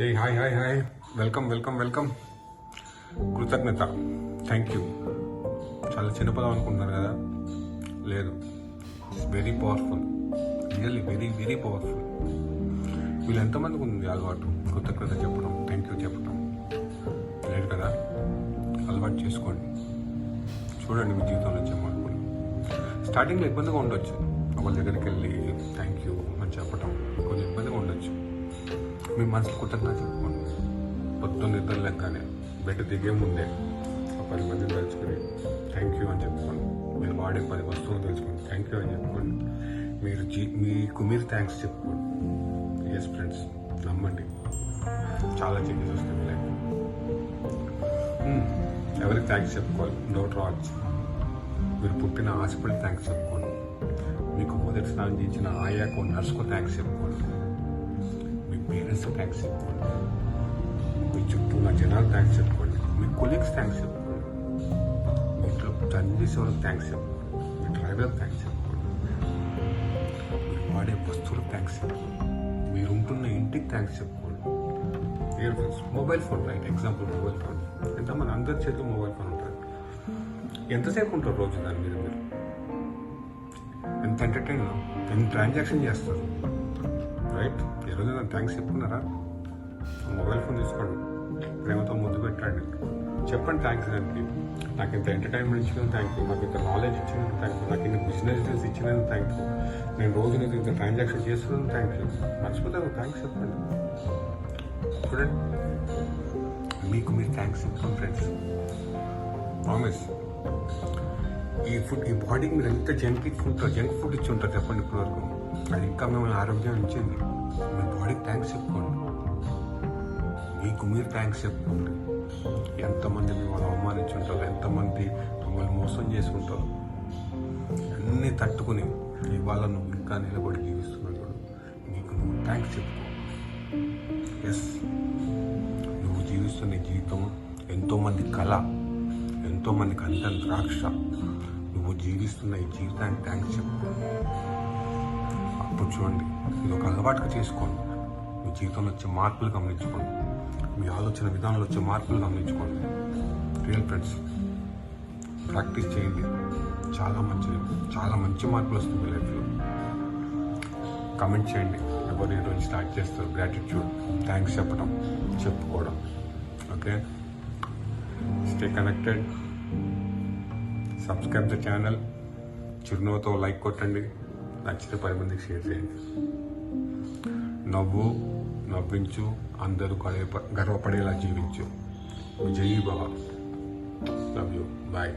ఏ hi hi hi welcome welcome welcome కృతజ్ఞత. Thank you చాలా చిన్న పదం అనుకుంటున్నారు కదా? లేదు. Very powerful really very very powerful వీళ్ళు ఎంతమందికి ఉంది అలవాటు? కృతజ్ఞత చెప్పడం థ్యాంక్ యూ చెప్పడం లేదు కదా? అలవాటు చేసుకోండి. చూడండి మీ జీవితంలో చెప్పనుకోండి స్టార్టింగ్లో ఇబ్బందిగా ఉండొచ్చు. వాళ్ళ దగ్గరికి వెళ్ళి థ్యాంక్ యూ అని చెప్పడం కొంచెం ఇబ్బందిగా ఉండొచ్చు. మీ మనసు కృతజ్ఞత చెప్పుకోండి. పొద్దున్న నిద్ర లెక్కనే బెడ్ దిగే ముందే ఒక పది మందిని తలుచుకొని థ్యాంక్ యూ అని చెప్పుకోండి. మీరు వాడే పది వస్తువులు తెలుసుకోండి థ్యాంక్ యూ అని చెప్పుకోండి. మీరు జీ మీకు మీరు థ్యాంక్స్ చెప్పుకోండి. ఎస్ ఫ్రెండ్స్ నమ్మండి. చాలా చేంజెస్ వస్తుంది లైఫ్ ఎవరికి థ్యాంక్స్ చెప్పుకోవాలి? నో రావచ్చు మీరు పుట్టిన హాస్పిటల్ థ్యాంక్స్ చెప్పుకోండి. మీకు మొదటి స్నానం చేసిన ఆయాకు నర్స్కు థ్యాంక్స్ చెప్పుకోండి. మీ థ్యాంక్స్ చెప్పుకోండి మీ చుట్టూ ఉన్న జనాలు థ్యాంక్స్ చెప్పుకోండి మీ కొలీగ్స్ థ్యాంక్స్ చెప్పుకోండి మీ ఇంట్లో పని వాళ్ళకి థ్యాంక్స్ చెప్పుకోండి మీ డ్రైవర్కి థ్యాంక్స్ చెప్పుకోండి మీరు వాడే వస్తువులకు థ్యాంక్స్ చెప్పుకోండి మీరు ఉంటున్న ఇంటికి థ్యాంక్స్ చెప్పుకోండి earphones mobile phone right example mobile phone ఎంతమంది? అందరి చేతిలో మొబైల్ ఫోన్ ఉంటుంది. ఎంతసేపు ఉంటారు రోజు దాని మీద మీరు? ఎంత ఎంటర్టైన్ ఎంత ట్రాన్సాక్షన్ చేస్తారు? రైట్ ఈరోజు నాకు థ్యాంక్స్ చెప్పుకున్నారా? మొబైల్ ఫోన్ తీసుకోండి. ప్రేమతో ముద్దు పెట్టండి. చెప్పండి థ్యాంక్స్ దానికి. నాకు ఇంత ఎంటర్టైన్మెంట్ ఇచ్చినందుకు థ్యాంక్ యూ నాకు ఇంత నాలెడ్జ్ ఇచ్చినందుకు థ్యాంక్ యూ నాకు ఇన్ని బిజినెస్ ఇచ్చినందుకు థ్యాంక్ యూ నేను రోజు నీకు ఇంత ట్రాన్సాక్షన్ చేస్తున్నందుకు థ్యాంక్ యూ మర్చిపోతే థ్యాంక్స్ చెప్పండి. చూడండి. మీకు మీరు థ్యాంక్స్ చెప్తాం ఫ్రెండ్స్ ప్రామిస్ ఈ ఫుడ్ ఈ బాడీకి మీరు ఎంత జంక్ ఫుడ్ జంక్ ఫుడ్ ఇచ్చి ఉంటారు చెప్పండి ఇప్పటివరకు. అది ఇంకా మిమ్మల్ని ఆరోగ్యం ఇచ్చింది మీ బాడీకి థ్యాంక్స్ చెప్పుకోండి. మీకు మీరు థ్యాంక్స్ చెప్పుకోండి. ఎంతమంది మిమ్మల్ని అవమానించి ఉంటారు ఎంతమంది మిమ్మల్ని మోసం చేసి ఉంటారు అన్నీ తట్టుకుని ఇవాళ నువ్వు ఇంకా నిలబడి జీవిస్తున్నాడు నీకు నువ్వు థ్యాంక్స్ చెప్పుకో. ఎస్ నువ్వు జీవిస్తున్న జీవితం ఎంతోమంది కళ ఎంతోమందికి అందని ద్రాక్ష. నువ్వు జీవిస్తున్న ఈ జీవితానికి థ్యాంక్స్ చెప్పుకో. కూర్చోండి. చూడండి ఇది ఒక అలవాటుగా చేసుకోండి. మీ జీవితంలో వచ్చే మార్పులు గమనించుకోండి. మీ ఆలోచన విధానంలో వచ్చే మార్పులు గమనించుకోండి. రియల్ ఫ్రెండ్స్ ప్రాక్టీస్ చేయండి. చాలా మంచి చాలా మంచి మార్పులు వస్తుంది మీ లైఫ్లో. కమెంట్ చేయండి. ఎవరు ఈరోజు స్టార్ట్ చేస్తారు? గ్రాటిట్యూడ్ థ్యాంక్స్ చెప్పడం చెప్పుకోవడం. Okay stay connected subscribe the channel చిరునవ్వుతో లైక్ కొట్టండి. నచ్చితే పది మందికి షేర్ చేయండి. నవ్వు నవ్వించు అందరూ గర్వపడేలా జీవించు. విజయీ భవ. Love you bye